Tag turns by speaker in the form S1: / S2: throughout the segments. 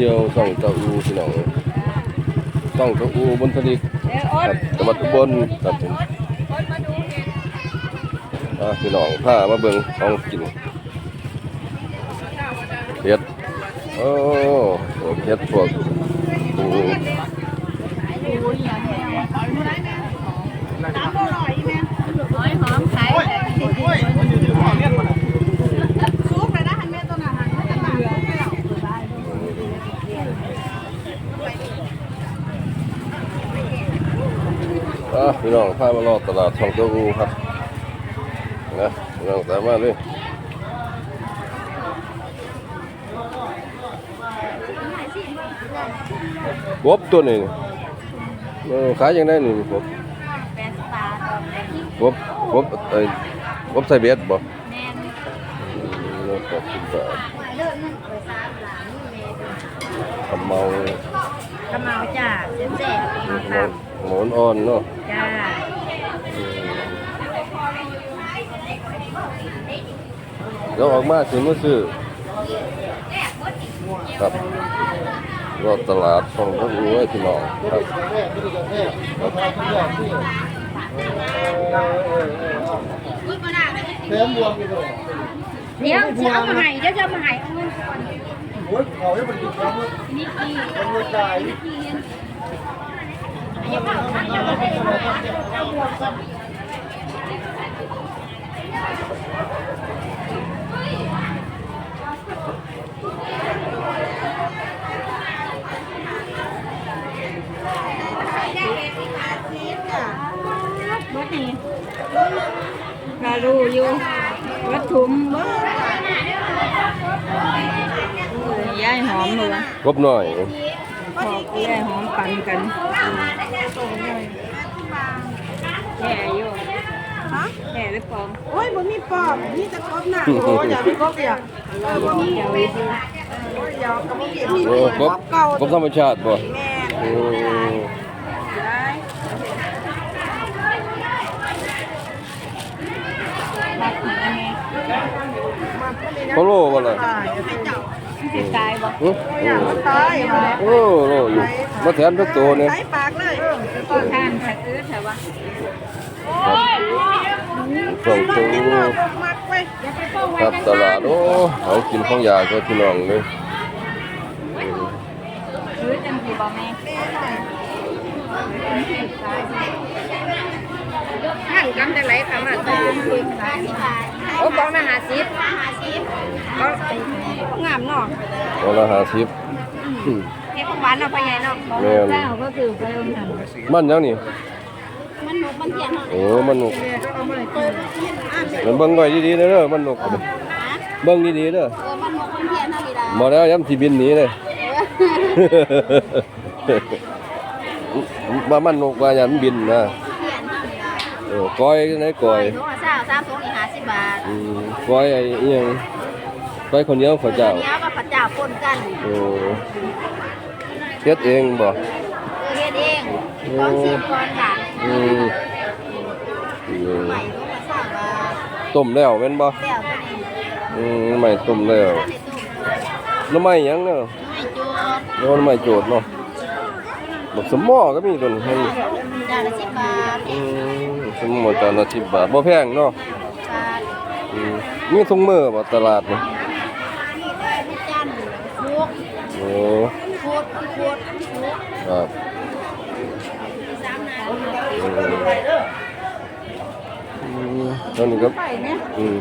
S1: ที่ยวส่องเจ้าอูพี่น้องส่องเจ้าอูบนทะเลครับจังหวัดอุบลครับผมพี่น้องพามาเบิ่งของกินเห็ดโอ้เห็ดพวกปู
S2: ร้อยหอมขาย
S3: ซุปเลยนะหันแม่ตัวนั้นหันแม่ตัวนั้น
S1: อ่าพี่น้องพามารอตลาดช่องเจ้าอูครับนะพี่น้องสามารถเลยกบตัวนี้เออขายยังได้หนี่กบ
S2: แปดสิบบาท
S1: กบกบเอ้ยกบใส่เบ็ดบ่
S2: แม่น
S1: เลิกกบสิบบาท
S2: เลิกนั่นไปสามหลังนี่แม่
S1: ทำเมา
S2: ขมเอาจ้าเส้นแซ่บมาตา
S1: อน หมอนอ่อนเนาะ
S2: จ้า
S1: เดี๋ยวออกมาถึงมาซื้อครับรอตลาดช่องเจ้าอูไว้พี่น้องครับ
S2: เดี๋ยวจะเอามาให้เดี๋ยวจะเอามาให้เอาเงินก่อน
S4: โอ้ยเขาให้มัน กินครับ
S2: นี่กี่
S4: มันไม่จ่าย
S2: นี่กี่เงินอย่าเผาทักอย่ามาได้มาวัดนี่กาลูอยู่วัดถุมวัดยายหอมเลยวะ
S1: กบหน่อย
S2: พอกยายหอมปันกัน แย่อยู่
S3: ฮะ
S2: แย่หรือเปล่า
S3: โอ้ยบ่มีปอบมีแต่กบหน้าโอ้ยอย่าไปกบอย่าเออบ่มี
S2: แย่
S3: โอ
S2: ยู่
S3: อ้ยอย่าก็บ่มีมี
S1: โอ้กบ
S3: เก่าก
S1: บธรรมชาติบ่
S3: แม่
S1: โอ้
S3: ได้
S2: รักหมาไง
S3: มันก็เลย
S1: โคโลบ่ล่ะ
S3: ตายให้เจ้า
S2: สิตายบ่
S1: โอ้
S3: โอ้ยอย่ามันตายมา
S1: โอ้โลอยู่มาแทนทุกตัวเนี่ย
S3: ใช้ปากเลย
S2: ก็ทานสะอื้อเถอะวะ
S1: ส่งตัว
S3: กินเนาะมักไว้
S1: ครับตลาดโอ้เอากินของยากก็พี่น้องเลย
S2: อื้อจังสิบ่แม่
S3: หั่นกันจังไดค่ะมาซื้อโอ้กองละ50 50ก็งามเนาะ
S1: ตัวละห้าสิบอืม
S3: เฮ็ดของหวานเนาะพ่อใหญ่เนาะ
S1: แม่น
S2: เจ้าก็คือไปลงหัน
S1: มันยังนี่
S3: มันหนุกมันเทียนเนาะ
S1: โอ้มันนกมันเบิ่งไว้ดีๆเด้อมันนกเบิ่งดีๆเด้อ
S3: เออมันหนุกมันเทียนเท่านี้ล่ะ
S1: บ่แล้วย้ำสิบินหนีเลยว่ามันนกว่ายันบินนะ
S3: เทียนเท่านี้ล่ะ
S1: เออก้อยไหนก้อย
S3: ถุงละเศร้าสามถุงนี่50บาท
S1: อืมก้อยไอ้อิหยังก้อยคนเดียวข้าวเจ้า
S3: เนี้ยกับพระเจ้าปนกัน
S1: โอ้เฮ็ดเองบ่
S3: เออเฮ็ดเองต้องชิมก่อนค่ะ
S1: อืมอืม
S3: ใหม่ถุงละเศร้าบาท
S1: ต้มแล้วแม่นบ่
S3: แล้วก็นี่
S1: อืมใหม่ต้มแล้ว
S3: ถ้าในตู้
S1: หน้ำไม้หยังเนาะ
S3: ไม่จูด
S1: โน้ำไม้โจดเนาะบักสมอก็มีตัวนี้ให้
S3: จานละ10บาท
S1: อืมสมอจานละ10บาทบ่แพงเนาะ
S3: บาท
S1: อืมมีทุกมื้อบ่ตลาดนี่
S3: นี่ได้ทุกจานฟุก
S1: โอ้
S3: ฟุกฟุกฟุก
S1: ครับ
S3: สามนา
S1: อืมตอ นนี้ก็
S2: ไปเนี่ย
S1: อืม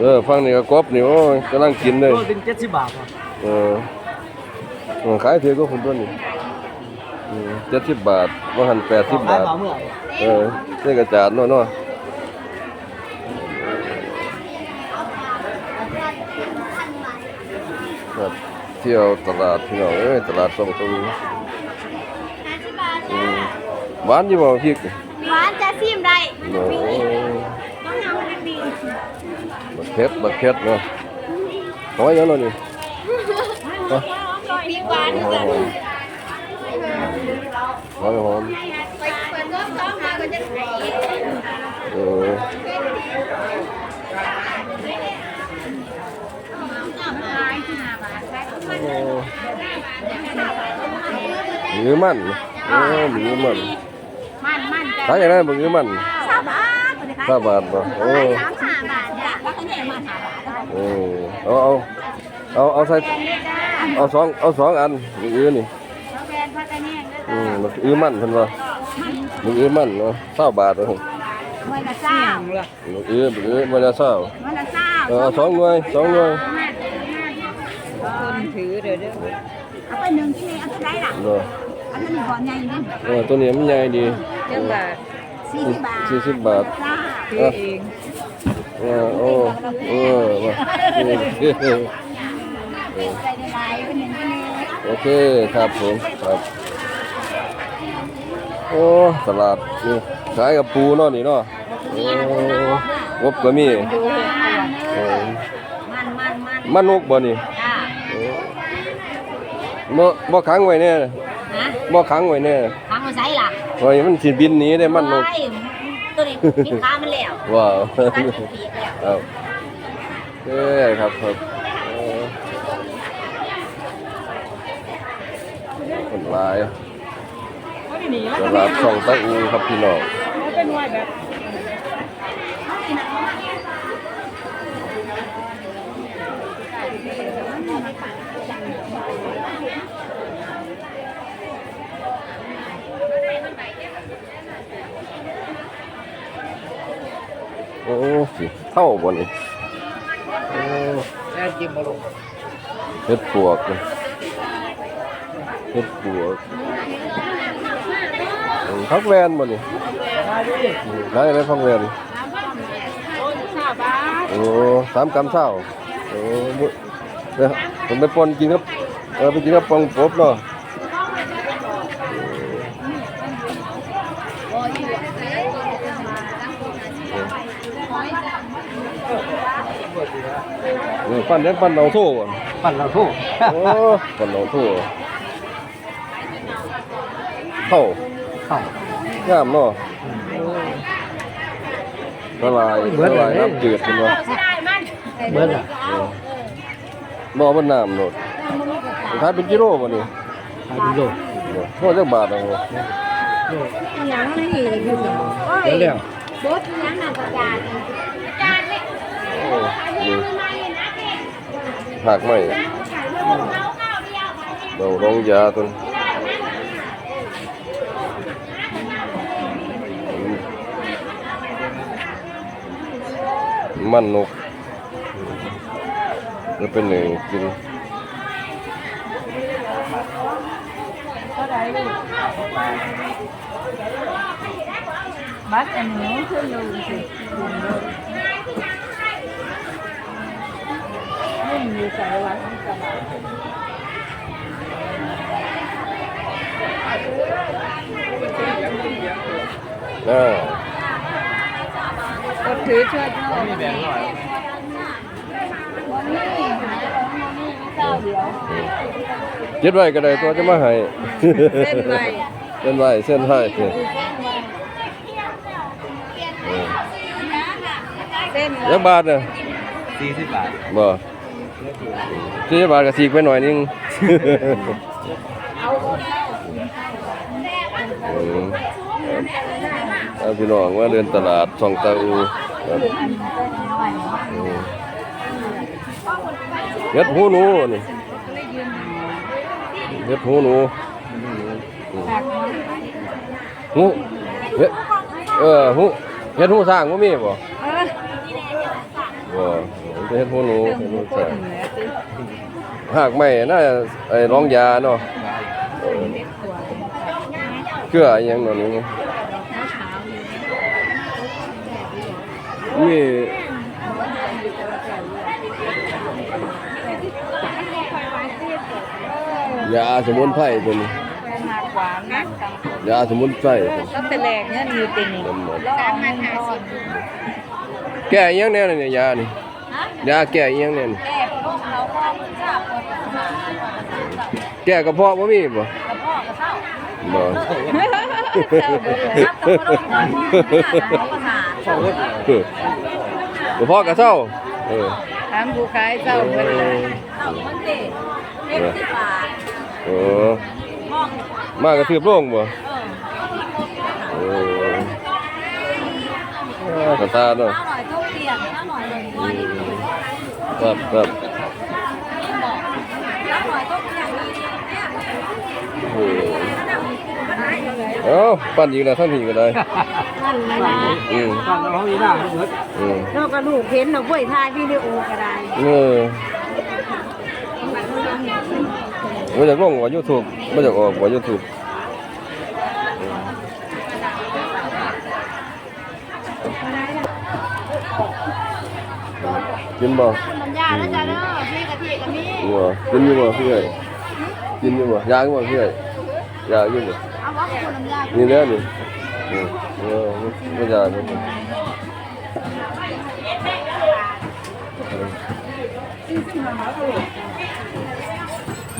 S1: เออฟังนี่ก็กบนี่โอ้ยกำลังกินเลย
S4: โลเป็นเจ็ดสิบบาทครับ
S1: เออเออขายถือก็คนตัวนี้อืม70บาทบ่หัน80
S4: ขาย
S1: บาท
S4: เปล่าเมื่อไหร่
S1: เออเส้นกระจาดเนาะเนาะครับเที่ยวตลาดพี่น้องเอ้ยตลาดส่งตรงนี้อืม หวานอยู่บ่พริก
S3: หวานจะซิมได้
S1: โอ้
S3: ต้องเอาให้ดี
S1: บักเผ็ดบักเผ็ดเนาะหอยยังเนาะนี่ฮะ
S3: มีหวาน
S1: หอยหอมหอยหอม
S3: ไปเปิดรอบสองหาก็จะใส่
S1: เออโอ้มือมันโอ้มือมัน
S2: มันมันจะ
S1: ขายอย่างไรมือมัน
S2: สามบาทคนขาย
S1: ห้าบาทป่ะโอ้
S2: สามห้าบาทเนี่ยแล้วก็เนี่ยมาหาบาท
S1: โอ้เอาเอาเอาเอาใส่เอาสองเอาสองอันมืออื่นนี่
S2: เราแบนพักกันเนี่ย
S1: อืมมืออื่นมันเพิ่นว่ามืออื่นมันเนาะเศร้าบาทเนาะ
S2: มันละเศร้า
S1: มืออื่นมืออื่นมันจะเศร้า
S2: มันละเศร้า
S1: เออสองหน่วยสองหน่วย
S3: คนถือเด้อเด้อ
S2: เอาไปหนึ่งที่เอาไปได้ล่ะ
S1: เนาะ
S2: อันนี้ก่อนใหญ่นี่
S1: เออตัวนี้มันใหญ่ดี
S3: เจ้าบาท
S2: สี่สิบบาท
S1: สี่สิบบาท
S2: จ้า
S3: ถือเอง
S1: เออโอ้เออมาเออเออ
S2: ใส่ได้หลายเป็นหนึ่งที่นี่
S1: โอเคครับผมครับ โอ้ตลาดนี่ขายกับปูเนาะนี่เนาะโอ้งบก็มีเออ
S2: มันมันมัน
S1: มันนกบ่นี่
S2: จ้า
S1: โอ้บ่บ่ขังไว้แน่
S2: ฮะ
S1: บ่ขังไว้แน่
S2: ทางมาใส่ล่ะ
S1: โอ้ยมันสิบินหนีได้มันนก
S2: โอ้ยตัวนี้มีค้ามันแล้ว
S1: ว้าว
S2: การเป็นปีกแล้ว
S1: ครับเอ้ยครับครับเออคนหลายตลาดสองตะอูครับพี่น้อง
S3: เป็นวัยแบบ
S1: โอ้ สิเท่าบ่นี่โอ้
S4: แน่จิ้มมาลง
S1: เฮ็ดปวกนี่เฮ็ดปวกอืมพักแวนบ่นี่
S4: มาดิ
S1: อืมได้ไหมพักแวน
S3: ห้าบาท
S1: โอ้สามกำเช้าโอ้บุเดี๋ยวผมไปปนกินครับเออไปกินกับปองปบเนาะ เออปั้นได้ปั้นเอาโถ่อะ
S4: ปั่นเราทู่
S1: โอ้ปั้นเอาโถ่เท่า
S4: เข้างา
S1: มเนาะละลายละลายน้ำจืดเป็นวะ
S4: เบิร์ดอะ
S1: บ่มันน้ำโนดขายเป็นกิโลบ่นี่
S4: ขายดีโล
S1: โลจักบาทเอาบ่
S2: ยังไม่เห็นอยู่
S4: เดี๋ยวเร็ว
S2: บดยังน่ะประจานจานเลย
S1: โอ้นี่หักไหมเราลองยาตัวนี้มันนกแล้วเป็นหนึ่งกิน
S3: บัตรอันนี้ขึ้นดูสินี่มีสายวัดกระบะ
S1: อ่า
S3: ก็ถือช่วยพ่อ
S4: มีแบงค์หน่อย
S1: เจ็ดไว้ก็ได้ตัวจะมาให้
S3: เส้นไร
S1: เส้นไว้เส้นให้เออ
S3: เส้น
S1: ยักบาทน่ะ
S4: สี่สิบบาท
S1: บ่สี่บาทก็สีกไปหน่อยนึงอืมเอา พี่น้องว่าเดินตลาดสองตาอูเฮ็ดหูหนูนี่เฮ็ดหูหนูหูเฮ็ดเออหูเฮ็ดหูสร้างบ่มีบ่บ่เฮ็ดหูหนูเฮ็ดหูสร้างหากไม่น่าไอ้ร้องยาเนาะเออเกลืออหยังเนาะนี่ นี่ยาสมุนไพรตัวนี้
S3: หนักหวานนะ
S1: ยาสมุนไพรตัวนี้
S3: ก็แต่แหลกเนี่ยมีติ่ง
S1: เต็มหมด
S3: แล้วเอาเงินทอน
S1: แก้อิหยังแน่เนี่ยยานี่ยาแก้อิหยังแน่นี่
S2: แก่พวกเขาพ่อมึงทราบคนหา
S1: แก้กระเพาะบ่มีบ่
S2: กับ พ่อกับเศร้า
S1: บ่
S2: รับกับพ่อกับพ่อกับพ่อ
S4: เศร้าเว้ย
S1: เออหลวงพ่อกระเซ้าเออ
S3: ถามผู้ขายเจ้าเพิ่นล่ะ
S1: เออเออมากระทืบโล่งบ่เออเออกระตาเนาะ
S2: หน่อยทุกเตียงถ้าหน่อยเลยว่านี่
S1: ครับครับ
S2: ถ้าหน่อยทุกเตียงนี่เนี่ย
S1: เออ เอ้าปั้นอีกแล้วท่านอีกก็ได้
S2: นั่นเลยนะ
S1: อืม
S4: ตอนเราอยู่หน้าเบิด
S1: อืม
S2: เราก็ลูกเห็นเราบ่อยถ่ายวิดีโอก็ได้
S1: เออมาจากลงว่า YouTube มาจากออกว่า YouTube กินบ่
S2: น้ำยาแล้วจ้ะเด้อพี่กะทิกับนี่
S1: บ่กินอยู่บ่พี่เอ้ยกินอยู่บ่ยากบ่พี่เอ้ยยากอยู่บ่
S2: เอาว่าคุณน้ำยา
S1: นี่แหละนี่นี่เออไม่ยากบ่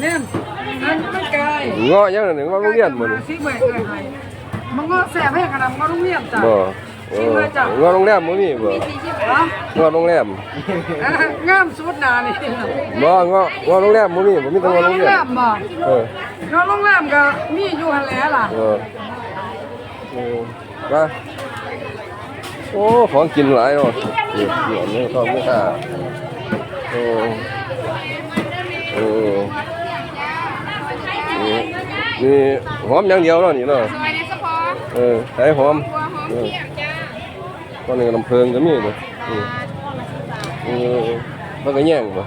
S3: เนี่ยมันไม่ไกล
S1: เงาะยังนั่นเงาะโรงเรียนบ่นี่
S3: สิแม่เอ้ยให้มันก็แซ่บให้ขนาดมันก็ต้องเรียนจ้ะ
S1: บ่ เออเงาโรงแรมบ่มีบ่เงาโรงแรม
S3: งามสุดหนานี่
S1: บ่เงาเงาโรงแรมบ่มีบ่มีแต่เงาโรง
S3: แรมบ่
S1: เออ
S3: นอนโรงแรมก็มีอยู่หั่นแหละล่ะ
S1: เออเออมาโอ้ ของกินหลายเนาะนี่เหลือนี่ทองไม่ค่าโอ้โอ้นี่หอมอย่างเดียวเนาะนี่เนาะเออใช้หอม
S3: หอม
S1: เออ
S3: เที่ยง
S1: ตอนนี้ลำเพลิงก็มีเลยมเออมันก็แย่งบ่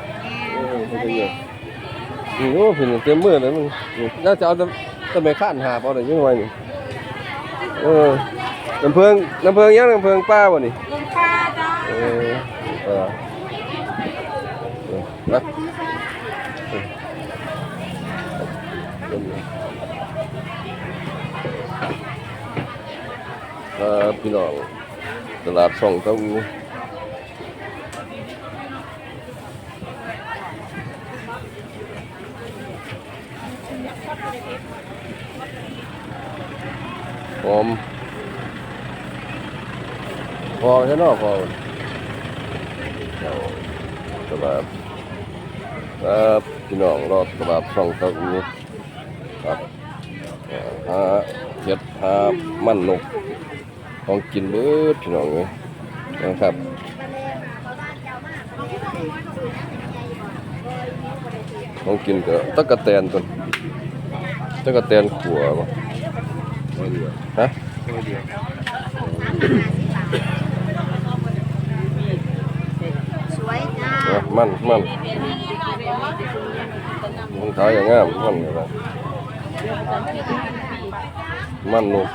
S1: เออมันก็แย่งอืมโอ้เพิ่นเต็มมือเลยมึงน่าจะเอาแต่แต่ไม่ข้านหาบเอาได้ยังไงนี่เออน้ำเพลิงน้ำเพลิงยังน้ำเพลิงป้าบ่นี่
S2: ปลาจ้า
S1: เออเออนะเออพี่น้อง ตลาดช่องเต้าหู้หอมพอใช่นาะพอเอตลาดครับพี่น้องรอตลาดช่องเต้าหู้ครับเอ่อหาเห็ดหามันนก ของกินเบิดพี่น้องเลยนะครับของกินก็ตะกะแตนตัวตะกะแตนขัวบ่ฮะ
S2: สวยจ้า
S1: เอามันมันมันขายอย่างงามมันอะไรมันนก